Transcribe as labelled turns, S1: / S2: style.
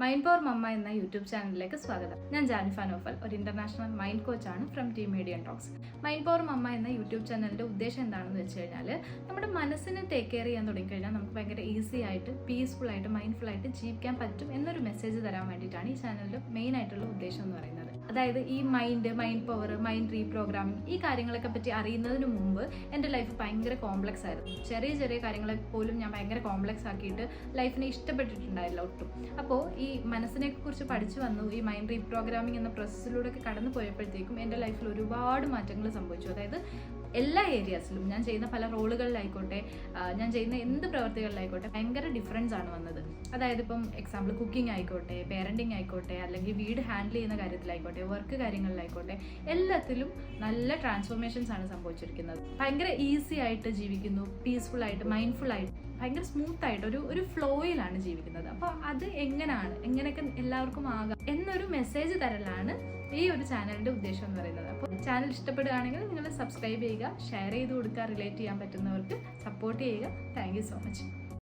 S1: Mind power mamma എന്ന YouTube ചാനലിലേക്ക് സ്വാഗതം. ഞാൻ ജാനിഫ നോഫൽ ഒരു international mind കോച്ചാണ് from team media talks mind power mamma എന്ന യൂട്യൂബ് ചാനലിന്റെ ഉദ്ദേശം എന്താണെന്ന് വെച്ച് കഴിഞ്ഞാൽ നമ്മുടെ മനസ്സിനെ ടേക്ക് കെയർ ചെയ്യാൻ തുടങ്ങിക്കഴിഞ്ഞാൽ നമുക്ക് ഭയങ്കര ഈസി ആയിട്ട് പീസ്ഫുൾ ആയിട്ട് മൈൻഡ്ഫുൾ ആയിട്ട് ജീവിക്കാൻ പറ്റും എന്നൊരു മെസ്സേജ് തരാൻ വേണ്ടിയിട്ടാണ് ഈ ചാനലിന്റെ മെയിൻ ആയിട്ടുള്ള ഉദ്ദേശം എന്ന് പറയുന്നത്. അതായത് ഈ mind mind power mind reprogramming ഈ കാര്യങ്ങളൊക്കെ പറ്റി അറിയുന്നതിന് മുമ്പ് എന്റെ ലൈഫ് ഭയങ്കര കോംപ്ലക്സ് ആയിരുന്നു. ചെറിയ ചെറിയ കാര്യങ്ങളെ പോലും ഞാൻ ഭയങ്കര കോംപ്ലക്സ് ആക്കിയിട്ട് ലൈഫിനെ ഇഷ്ടപ്പെട്ടിട്ടുണ്ടായില്ല ഒട്ടും. അപ്പോൾ ഈ മനസ്സിനെ കുറിച്ച് പഠിച്ചു വന്നു ഈ മൈൻഡ് റീപ്രോഗ്രാമിംഗ് എന്ന പ്രോസസ്സിലൂടെ ഒക്കെ കടന്നു പോയപ്പോഴത്തേക്കും എന്റെ ലൈഫിൽ ഒരുപാട് മാറ്റങ്ങൾ സംഭവിച്ചു. അതായത് എല്ലാ ഏരിയാസിലും ഞാൻ ചെയ്യുന്ന പല റോളുകളിലായിക്കോട്ടെ ഞാൻ ചെയ്യുന്ന എന്ത് പ്രവർത്തികളിലായിക്കോട്ടെ ഭയങ്കര ഡിഫറൻസ് ആണ് വന്നത്. അതായത് ഇപ്പം എക്സാമ്പിൾ കുക്കിംഗ് ആയിക്കോട്ടെ പേരന്റിങ് ആയിക്കോട്ടെ അല്ലെങ്കിൽ വീട് ഹാൻഡിൽ ചെയ്യുന്ന കാര്യത്തിലായിക്കോട്ടെ വർക്ക് കാര്യങ്ങളിലായിക്കോട്ടെ എല്ലാത്തിലും നല്ല ട്രാൻസ്ഫോർമേഷൻസ് ആണ് സംഭവിച്ചിരിക്കുന്നത്. ഭയങ്കര ഈസി ആയിട്ട് ജീവിക്കുന്നു പീസ്ഫുൾ ആയിട്ട് മൈൻഡ്ഫുൾ ആയിട്ട് ഭയങ്കര സ്മൂത്ത് ആയിട്ട് ഒരു ഒരു ഫ്ലോയിലാണ് ജീവിക്കുന്നത്. അപ്പോൾ അത് എങ്ങനെയാണ് എങ്ങനെയൊക്കെ എല്ലാവർക്കും ആകാം? എന്നൊരു മെസ്സേജ് തരലാണ് ഈ ഒരു ചാനലിന്റെ ഉദ്ദേശം എന്ന് പറയുന്നത്. അപ്പോൾ ചാനൽ ഇഷ്ടപ്പെടുകയാണെങ്കിൽ നിങ്ങൾ സബ്സ്ക്രൈബ് ചെയ്യുക ഷെയർ ചെയ്ത് കൊടുക്കുക റിലേറ്റ് ചെയ്യാൻ പറ്റുന്നവർക്ക് സപ്പോർട്ട് ചെയ്യുക. Thank so much